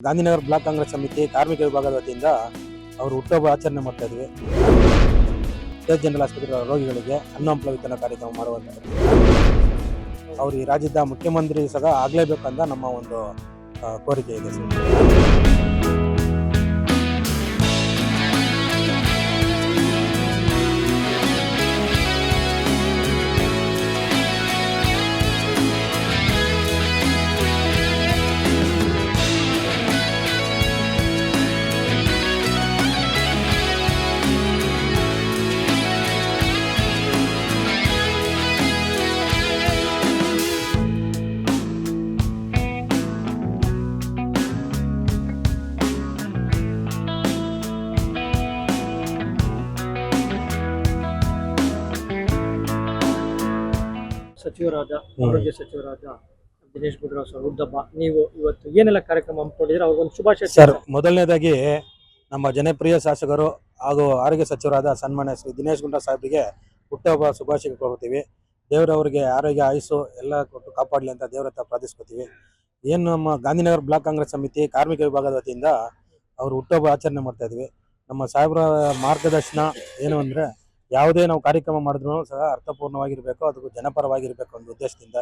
Gandhinagar block Congress ಸಮಿತಿ ಕಾರ್ಮಿಕ ವಿಭಾಗದ ವತಿಯಿಂದ ಅವರು ಹುಟ್ಟುಹಬ್ಬ ಆಚರಣೆ ಮಾಡ್ತಾ ಇದ್ವಿ. ಸ್ಟೇಟ್ ಜನರಲ್ ಆಸ್ಪತ್ರೆ ರೋಗಿಗಳಿಗೆ ಅನ್ನ ಹಂಪಲ ವಿತರಣಾ ಕಾರ್ಯಕ್ರಮ ಮಾಡುವಂಥದ್ದು ಅವರು ಈ ರಾಜ್ಯದ ಮುಖ್ಯಮಂತ್ರಿ ಸಹ ಆಗಲೇಬೇಕಂತ ನಮ್ಮ ಒಂದು ಕೋರಿಕೆ ಇದೆ ಸರ್. ಸಚಿವರಾದ ಆರೋಗ್ಯ ಸಚಿವರಾದ ದಿನೇಶ್ ಗುಂಡೂರಾವ್ ಸರ್ ಉದ್ದಬ್ಬ ನೀವು ಇವತ್ತು ಏನೆಲ್ಲ ಕಾರ್ಯಕ್ರಮ ಹಮ್ಮಿಕೊಂಡಿದ್ರೆ ಅವ್ರಿಗೊಂದು ಶುಭಾಶಯ ಸರ್ ಮೊದಲನೇದಾಗಿ ನಮ್ಮ ಜನಪ್ರಿಯ ಶಾಸಕರು ಹಾಗೂ ಆರೋಗ್ಯ ಸಚಿವರಾದ ಸನ್ಮಾನ್ಯ ಶ್ರೀ ದಿನೇಶ್ ಗುಂಡ ಸಾಹೇಬರಿಗೆ ಹುಟ್ಟಹಬ್ಬ ಶುಭಾಶಯ ಕೋರುತ್ತೀವಿ. ದೇವರವರಿಗೆ ಆರೋಗ್ಯ ಆಯುಸ್ಸು ಎಲ್ಲ ಕೊಟ್ಟು ಕಾಪಾಡಲಿ ಅಂತ ದೇವರ ಹತ್ರ ಪ್ರಾರ್ಥಿಸ್ಕೊತೀವಿ. ಏನು ನಮ್ಮ ಗಾಂಧಿನಗರ ಬ್ಲಾಕ್ ಕಾಂಗ್ರೆಸ್ ಸಮಿತಿ ಕಾರ್ಮಿಕ ವಿಭಾಗದ ವತಿಯಿಂದ ಅವರು ಹುಟ್ಟಹಬ್ಬ ಆಚರಣೆ ಮಾಡ್ತಾ ಇದ್ವಿ. ನಮ್ಮ ಸಾಹೇಬರ ಮಾರ್ಗದರ್ಶನ ಏನು ಅಂದರೆ ಯಾವುದೇ ನಾವು ಕಾರ್ಯಕ್ರಮ ಮಾಡಿದ್ರು ಸಹ ಅರ್ಥಪೂರ್ಣವಾಗಿರಬೇಕು ಅದು ಜನಪರವಾಗಿರಬೇಕು ಒಂದು ಉದ್ದೇಶದಿಂದ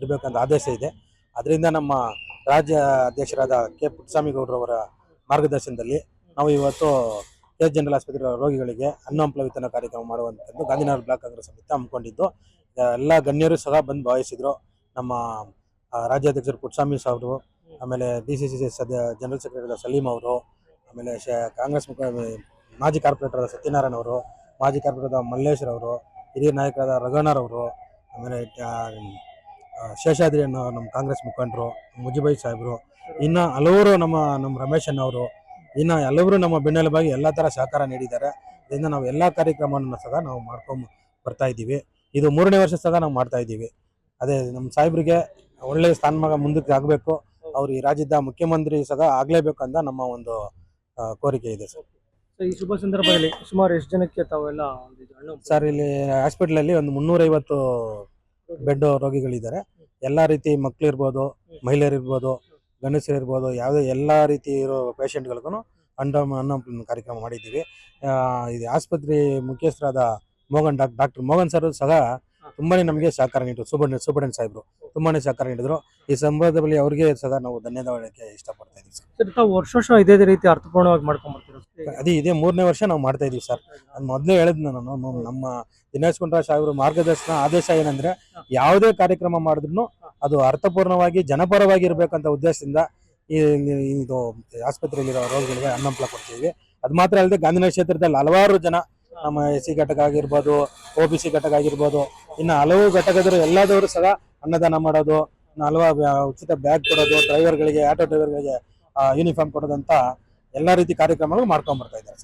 ಇರಬೇಕಂತ ಆದೇಶ ಇದೆ. ಅದರಿಂದ ನಮ್ಮ ರಾಜ್ಯ ಅಧ್ಯಕ್ಷರಾದ ಕೆ ಪುಟ್ಟಸ್ವಾಮಿಗೌಡರವರ ಮಾರ್ಗದರ್ಶನದಲ್ಲಿ ನಾವು ಇವತ್ತು ಕೆ ಜನರಲ್ ಆಸ್ಪತ್ರೆ ರೋಗಿಗಳಿಗೆ ಅನ್ನ ವಿತರಣ ಕಾರ್ಯಕ್ರಮ ಮಾಡುವಂಥದ್ದು ಗಾಂಧಿನಗರ ಬ್ಲಾಕ್ ಕಾಂಗ್ರೆಸ್ ಸಮಿತಿ ಹಮ್ಮಿಕೊಂಡಿದ್ದು. ಎಲ್ಲ ಗಣ್ಯರು ಸಹ ಬಂದು ಭಾವಿಸಿದ್ರು. ನಮ್ಮ ರಾಜ್ಯಾಧ್ಯಕ್ಷರು ಪುಟ್ಟಸ್ವಾಮಿ ಸಾಹೇಬರು ಆಮೇಲೆ ಡಿ ಸಿ ಸಿ ಸದ್ಯ ಜನರಲ್ ಸೆಕ್ರೆಟರಿ ಸಲೀಂ ಅವರು, ಆಮೇಲೆ ಶ, ಕಾಂಗ್ರೆಸ್ ಮಾಜಿ ಕಾರ್ಪೊರೇಟರ್ ಸತ್ಯನಾರಾಯಣ ಅವರು ಮಾಜಿ ಕಾರ್ಪೊರೇಟರ್ ಮಲ್ಲೇಶ್ವರ್ ಅವರು, ಹಿರಿಯ ನಾಯಕರಾದ ರಘುವಣ್ಣರವರು ಆಮೇಲೆ ಶೇಷಾದ್ರಿ ಅನ್ನೋ ನಮ್ಮ ಕಾಂಗ್ರೆಸ್ ಮುಖಂಡರು, ಮುಜಿಬಾಯಿ ಸಾಹೇಬರು, ಇನ್ನು ಹಲವರು ನಮ್ಮ ನಮ್ಮ ರಮೇಶ್ ಅವರು, ಇನ್ನು ಎಲ್ಲವರು ನಮ್ಮ ಬೆನ್ನೆಲುಬಾಗಿ ಎಲ್ಲ ಥರ ಸಹಕಾರ ನೀಡಿದ್ದಾರೆ. ಇದರಿಂದ ನಾವು ಎಲ್ಲ ಕಾರ್ಯಕ್ರಮವನ್ನು ಸಹ ನಾವು ಮಾಡ್ಕೊಂಡು ಬರ್ತಾ ಇದ್ದೀವಿ. ಇದು ಮೂರನೇ ವರ್ಷ ಸಹ ನಾವು ಮಾಡ್ತಾ ಇದ್ದೀವಿ. ಅದೇ ನಮ್ಮ ಸಾಹೇಬ್ರಿಗೆ ಒಳ್ಳೆಯ ಸ್ಥಾನಮಾನ ಮುಂದಕ್ಕೆ ಆಗಬೇಕು. ಅವ್ರು ಈ ರಾಜ್ಯದ ಮುಖ್ಯಮಂತ್ರಿ ಸಹ ಆಗಲೇಬೇಕು ಅಂತ ನಮ್ಮ ಒಂದು ಕೋರಿಕೆ ಇದೆ ಸರ್. ಈ ಶುಭ ಸಂದರ್ಭದಲ್ಲಿ ಸುಮಾರು ಎಷ್ಟು ಜನಕ್ಕೆ ತಾವೆಲ್ಲ ಒಂದು ಸರ್, ಇಲ್ಲಿ ಹಾಸ್ಪಿಟ್ಲಲ್ಲಿ ಒಂದು ಮುನ್ನೂರೈವತ್ತು ಬೆಡ್ ರೋಗಿಗಳಿದ್ದಾರೆ. ಎಲ್ಲಾ ರೀತಿ ಮಕ್ಳು ಇರ್ಬೋದು, ಮಹಿಳೆಯರು ಇರ್ಬೋದು, ಗಂಡಸರು ಇರ್ಬೋದು, ಯಾವುದೇ ಎಲ್ಲಾ ರೀತಿ ಇರೋ ಪೇಷಂಟ್ಗಳಿಗೂ ಅಂಡ ಅನ್ನೋ ಕಾರ್ಯಕ್ರಮ ಮಾಡಿದ್ದೀವಿ. ಇದು ಆಸ್ಪತ್ರೆ ಮುಖ್ಯಸ್ಥರಾದ Mohan doc doctor Mohan sir ಸಹ ತುಂಬಾನೇ ನಮಗೆ ಸಹಕಾರ ನೀಡಿದ್ರು. ಸುಬ್ರಹ್ಮಣ್ಯ ಸುಬ್ರಹ್ಮಣ್ಯ ಸಾಹೇಬರು ತುಂಬಾನೇ ಸಹಕಾರ ನೀಡಿದ್ರು. ಈ ಸಂದರ್ಭದಲ್ಲಿ ಅವರಿಗೆ ಸದಾ ನಾವು ಧನ್ಯವಾದಕ್ಕೆ ಇಷ್ಟಪಡ್ತಾ ಇದ್ದೀವಿ ಸರ್. ಸರ್ ತಾವು ವರ್ಷ ವರ್ಷ ಇದೇ ರೀತಿ ಅರ್ಥಪೂರ್ಣವಾಗಿ ಮಾಡ್ಕೊಂಡ್ಬರ್ತೀವಿ ಅದೇ ಇದೇ ಮೂರನೇ ವರ್ಷ ನಾವು ಮಾಡ್ತಾ ಇದೀವಿ ಸರ್. ಅದು ಮೊದಲೇ ಹೇಳಿದ್ನ ನಾನು ನಮ್ಮ- ದಿನೇಶ್ ಗುಂಡರಾಜ್ ಸಾಹೇಬ್ರ ಮಾರ್ಗದರ್ಶನ ಆದೇಶ ಏನಂದ್ರೆ ಯಾವುದೇ ಕಾರ್ಯಕ್ರಮ ಮಾಡಿದ್ರು ಅದು ಅರ್ಥಪೂರ್ಣವಾಗಿ ಜನಪರವಾಗಿ ಇರಬೇಕಂತ ಉದ್ದೇಶದಿಂದ ಇದು ಆಸ್ಪತ್ರೆಯಲ್ಲಿರೋ ರೋಗಿಗಳಿಗೆ ಅನ್ನಂಪ್ಲ ಕೊಡ್ತೀವಿ. ಅದು ಮಾತ್ರ ಅಲ್ಲದೆ ಗಾಂಧಿನಗರ ಕ್ಷೇತ್ರದಲ್ಲಿ ಹಲವಾರು ಜನ ನಮ್ಮ ಎಸ್ ಸಿ ಘಟಕ ಆಗಿರ್ಬೋದು ಒ ಬಿ ಸಿ ಘಟಕ ಆಗಿರ್ಬೋದು ಇನ್ನು ಹಲವು ಘಟಕದರು ಎಲ್ಲದವರು ಸಹ ಅನ್ನದಾನ ಮಾಡೋದು ಹಲವು ಉಚಿತ ಬ್ಯಾಗ್ ಕೊಡೋದು ಡ್ರೈವರ್ಗಳಿಗೆ ಆಟೋ ಡ್ರೈವರ್ಗಳಿಗೆ ಯೂನಿಫಾರ್ಮ್ ಕೊಡೋದಂತ ಎಲ್ಲ ರೀತಿ ಕಾರ್ಯಕ್ರಮಗಳು ಮಾಡ್ಕೊಂಡ್ ಬರ್ತಾ ಇದ್ದಾರೆ